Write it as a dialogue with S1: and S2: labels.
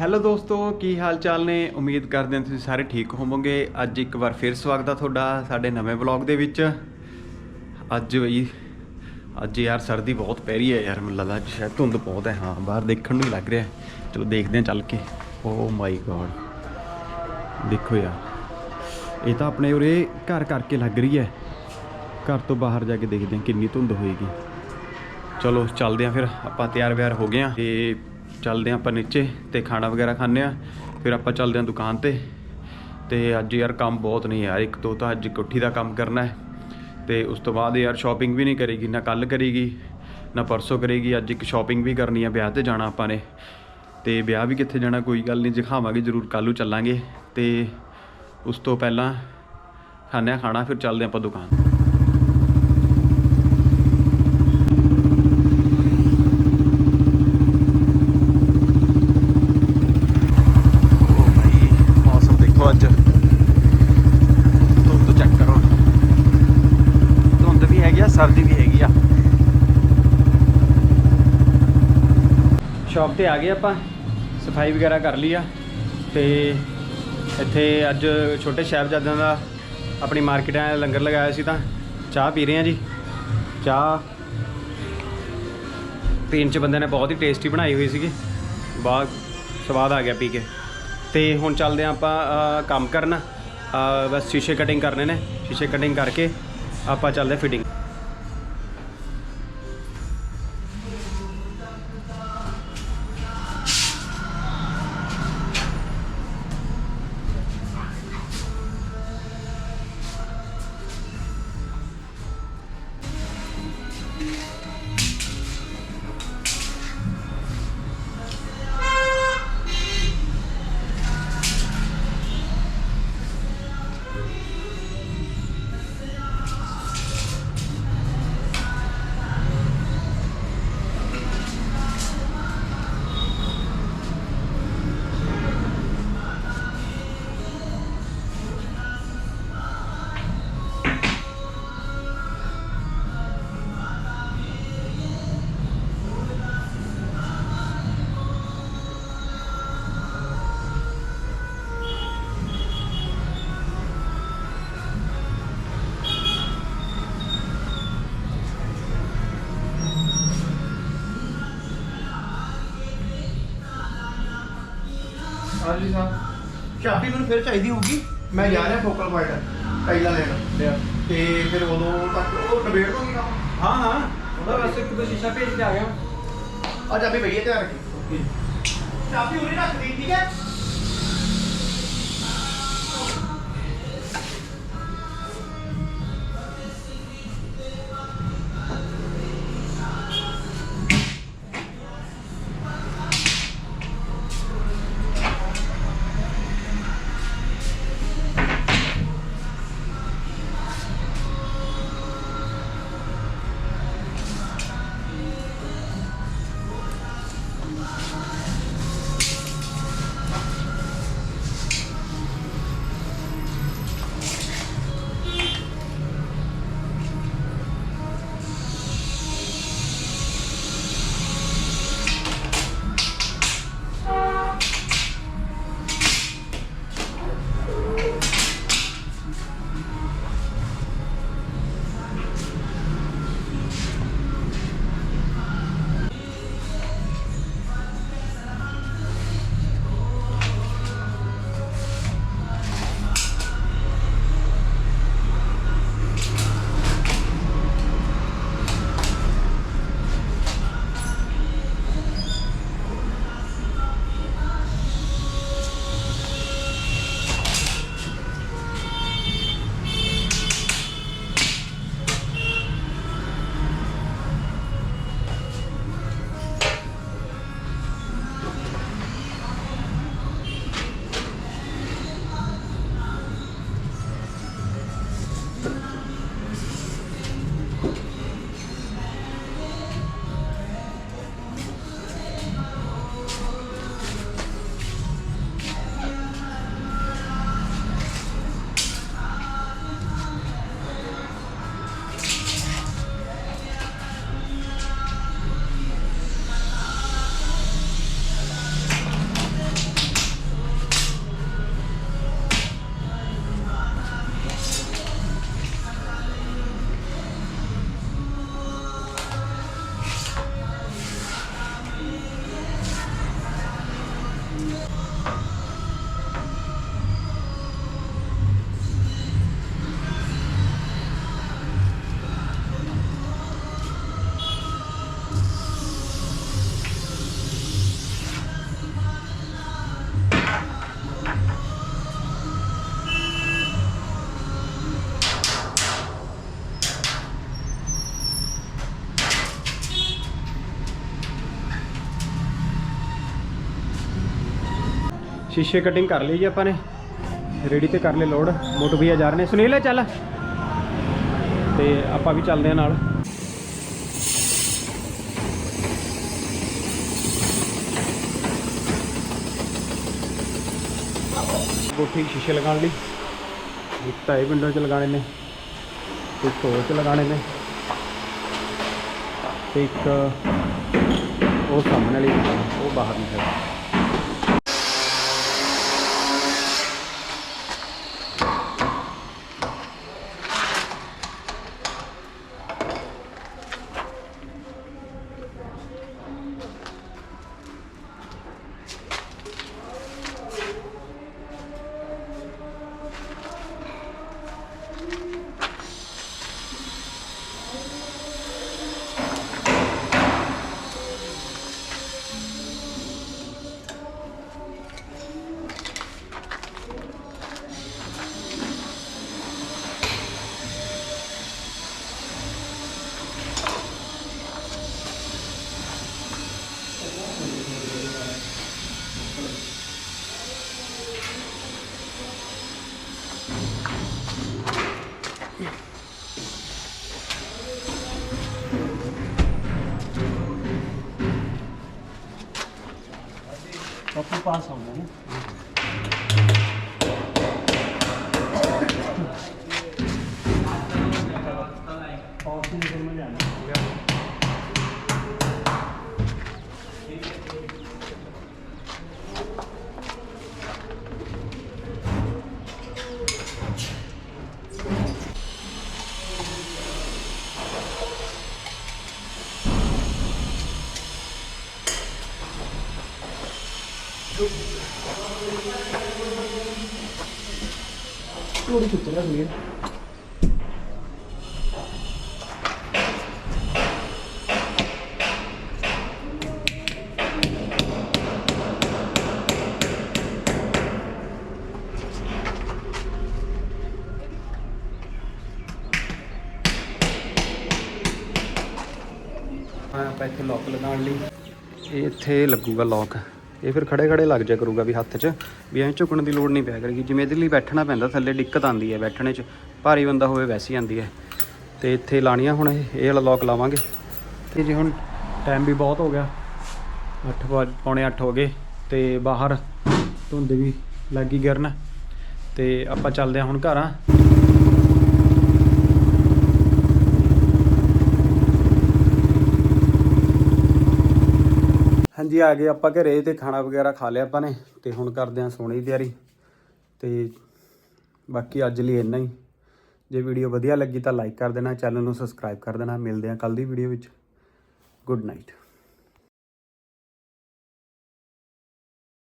S1: Hello ਦੋਸਤੋ, ਕੀ ਹਾਲ ਚਾਲ ਨੇ? ਉਮੀਦ ਕਰਦੇ ਹਾਂ ਤੁਸੀਂ ਸਾਰੇ ਠੀਕ ਹੋਵੋਗੇ। ਅੱਜ ਇੱਕ ਵਾਰ ਫਿਰ ਸਵਾਗਤ ਆ ਤੁਹਾਡਾ ਸਾਡੇ ਨਵੇਂ ਵਲੌਗ ਦੇ ਵਿੱਚ। ਅੱਜ ਬਈ, ਅੱਜ ਯਾਰ ਸਰਦੀ ਬਹੁਤ ਪੈ ਰਹੀ ਹੈ ਯਾਰ, ਮੈਨੂੰ ਲੱਗਦਾ ਸ਼ਾਇਦ ਧੁੰਦ ਬਹੁਤ ਹੈ। ਹਾਂ, ਬਾਹਰ ਦੇਖਣ ਨੂੰ ਹੀ ਲੱਗ ਰਿਹਾ। ਚਲੋ ਦੇਖਦੇ ਹਾਂ ਚੱਲ ਕੇ। ਓ ਮਾਈ ਗॉड ਦੇਖੋ ਯਾਰ, ਇਹ ਤਾਂ ਆਪਣੇ ਉਰੇ ਘਰ ਕਰਕੇ ਲੱਗ ਰਹੀ ਹੈ। ਘਰ ਤੋਂ ਬਾਹਰ ਜਾ ਕੇ ਦੇਖਦੇ ਹਾਂ ਕਿੰਨੀ ਧੁੰਦ ਹੋਏਗੀ। ਚਲੋ ਚੱਲਦੇ ਹਾਂ ਫਿਰ, ਆਪਾਂ ਤਿਆਰ ਵਿਆਰ ਹੋ ਗਏ ਆਂ ਤੇ ਚੱਲਦੇ ਆਂ ਆਪਾਂ ਨੀਚੇ ਤੇ ਖਾਣਾ ਵਗੈਰਾ ਖਾਂਦੇ ਆਂ ਫਿਰ ਆਪਾਂ ਚੱਲਦੇ ਆਂ ਦੁਕਾਨ ਤੇ। ਤੇ ਅੱਜ ਯਾਰ ਕੰਮ ਬਹੁਤ ਨਹੀਂ ਯਾਰ ਇੱਕ ਦੋ ਤਾਂ ਅੱਜ ਕੋਠੀ ਦਾ ਕੰਮ ਕਰਨਾ ਹੈ। ਤੇ ਉਸ ਤੋਂ ਬਾਅਦ ਯਾਰ ਸ਼ਾਪਿੰਗ ਵੀ ਨਹੀਂ ਕਰੇਗੀ, ਨਾ ਕੱਲ ਕਰੇਗੀ, ਨਾ ਪਰਸੋਂ ਕਰੇਗੀ। ਅੱਜ ਇੱਕ ਸ਼ਾਪਿੰਗ ਵੀ ਕਰਨੀ ਆ, ਵਿਆਹ ਤੇ ਜਾਣਾ ਆਪਾਂ ਨੇ। ਤੇ ਵਿਆਹ ਵੀ ਕਿੱਥੇ ਜਾਣਾ ਕੋਈ ਗੱਲ ਨਹੀਂ, ਦਿਖਾਵਾਂਗੇ ਜ਼ਰੂਰ, ਕੱਲ੍ਹ ਨੂੰ ਚੱਲਾਂਗੇ। ਤੇ ਉਸ ਤੋਂ ਪਹਿਲਾਂ ਖਾਣੇ ਆ ਖਾਣਾ, ਫਿਰ ਚੱਲਦੇ ਆਪਾਂ ਦੁਕਾਨ ਓ ਭਾਈ ਮੌਸਮ ਦੇਖੋ ਅੱਜ ਧੁੰਦ ਚੈੱਕ ਕਰੋ ਧੁੰਦ ਵੀ ਹੈਗੀ ਆ ਸਰਦੀ ਵੀ ਹੈਗੀ ਆ। ਸ਼ਾਪ ਤੇ ਆ ਗਏ ਆਪਾਂ, ਸਫ਼ਾਈ ਵਗੈਰਾ ਕਰ ਲਈ ਆ। ਤੇ ਇੱਥੇ ਅੱਜ ਛੋਟੇ ਸਾਹਿਬਜ਼ਾਦਿਆਂ ਦਾ ਆਪਣੀ ਮਾਰਕੀਟ ਆ ਲੰਗਰ ਲਗਾਇਆ ਸੀ ਤਾਂ ਚਾਹ ਪੀ ਰਹੇ ਆ ਜੀ। ਚਾਹ ਪੀਣ ਚ ਬੰਦੇ ਨੇ ਬਹੁਤ ਹੀ ਟੇਸਟੀ ਬਣਾਈ ਹੋਈ ਸੀਗੀ। ਬਹੁਤ ਸਵਾਦ ਆ ਗਿਆ ਪੀ ਕੇ। ਤੇ ਹੁਣ ਚੱਲਦੇ ਹਾਂ ਆਪਾਂ ਕੰਮ ਕਰਨ। ਬਸ ਸ਼ੀਸ਼ੇ ਕਟਿੰਗ ਕਰਨੇ ਨੇ। ਸ਼ੀਸ਼ੇ ਕਟਿੰਗ ਕਰਕੇ ਆਪਾਂ ਚੱਲਦੇ ਫਿਟਿੰਗ
S2: ਹਾਂਜੀ ਸਾਹਿਬ ਚਾਬੀ ਮੈਨੂੰ ਫਿਰ ਚਾਹੀਦੀ ਹੋਊਗੀ। ਮੈਂ ਜਾ ਰਿਹਾ ਫੋਕਲ ਪੁਆਇੰਟ ਕਾਈਲਾ ਲੈਣ। ਤੇ ਫਿਰ ਉਦੋਂ ਤੱਕ ਉਹ ਡਿਬੇਟ ਹੋ ਗਈ ਕੰਮ।
S1: ਹਾਂ ਹਾਂ। ਉਹਦਾ ਬਸ ਇੱਕ ਦੋ ਸ਼ੀਸ਼ਾ ਭੇਜ ਕੇ ਆ ਗਿਆ।
S2: ਆ ਚਾਬੀ ਹੈ ਧਿਆਨ ਰੱਖੀ ਚਾਬੀ ਉਰੇ ਰੱਖ ਦੀ ਠੀਕ ਹੈ?
S1: ਸ਼ੀਸ਼ੇ ਕਟਿੰਗ ਕਰ ਲਈ ਜੀ ਆਪਾਂ ਨੇ। ਰੈਡੀ ਤੇ ਕਰ ਲੈ ਲੋਡ ਮੋਟੂ ਭਈਆ ਜਾ ਰਹੇ ਨੇ। ਸੁਨੀਲ ਚੱਲ। ਤੇ ਆਪਾਂ ਵੀ ਚੱਲਦੇ ਆ ਨਾਲ। ਕੋਠੀ ਸ਼ੀਸ਼ੇ ਲਗਾਉਣ ਲਈ। ਇੱਕ ਤਾਂ ਇਹ ਵਿੰਡੋ 'ਚ ਲਗਾਣੇ ਨੇ। ਇੱਕ ਹੋਰ 'ਚ ਲਗਾਣੇ ਨੇ। ਤੇ ਇੱਕ ਉਹ ਸਾਹਮਣੇ ਵਾਲੀ। ਉਹ ਬਾਹਰ ਨਹੀਂ
S3: 八手门 ਚੋਰੀ ਕੀਤੀ ਨਾ
S1: ਕੁੜੀ ਆਪਾਂ ਇੱਥੇ ਲੋਕ ਲਗਾਉਣ ਲਈ। ਇਹ ਇੱਥੇ ਲੱਗੂਗਾ ਲੌਕ ਇਹ ਫਿਰ ਖੜੇ ਖੜੇ ਲੱਗ ਜਾ ਕਰੂਗਾ ਵੀ ਹੱਥ 'ਚ, ਵੀ ਐਂ ਝੁਕਣ ਦੀ ਲੋੜ ਨਹੀਂ ਪਿਆ ਕਰੇਗੀ। ਜਿਵੇਂ ਇਹਦੇ ਲਈ ਬੈਠਣਾ ਪੈਂਦਾ, ਥੱਲੇ ਦਿੱਕਤ ਆਉਂਦੀ ਹੈ ਬੈਠਣੇ 'ਚ, ਭਾਰੀ ਬੰਦਾ ਹੋਵੇ ਵੈਸੇ ਹੀ ਆਉਂਦੀ ਹੈ। ਤੇ ਇੱਥੇ ਲਾਣੀਆਂ ਹੁਣ ਇਹ ਇਹ ਵਾਲਾ ਲੋਕ ਲਾਵਾਂਗੇ। ਤੇ ਜੀ ਹੁਣ ਟਾਈਮ ਵੀ ਬਹੁਤ ਹੋ ਗਿਆ। 8 ਵਜੇ, ਪੌਣੇ 8 ਹੋ ਗਏ ਤੇ ਬਾਹਰ ਧੁੰਦ ਵੀ ਲੱਗੀ ਗਰਨ। ਤੇ ਆਪਾਂ ਚੱਲਦੇ ਹਾਂ ਹੁਣ ਘਰਾਂ। ਜੀ ਆ ਗਏ ਆਪਾਂ ਘਰੇ ਤੇ ਖਾਣਾ ਵਗੈਰਾ ਖਾ ਲਿਆ ਆਪਾਂ ਨੇ ਤੇ ਹੁਣ ਕਰਦੇ ਹਾਂ ਸੋਣੇ ਦੀ ਤਿਆਰੀ। ਤੇ ਬਾਕੀ ਅੱਜ ਲਈ ਇੰਨਾ ਹੀ। ਜੇ ਵੀਡੀਓ ਵਧੀਆ ਲੱਗੀ ਤਾਂ ਲਾਈਕ ਕਰ ਦੇਣਾ ਚੈਨਲ ਨੂੰ ਸਬਸਕ੍ਰਾਈਬ ਕਰ ਦੇਣਾ। ਮਿਲਦੇ ਹਾਂ ਕੱਲ ਦੀ ਵੀਡੀਓ ਵਿੱਚ। Good night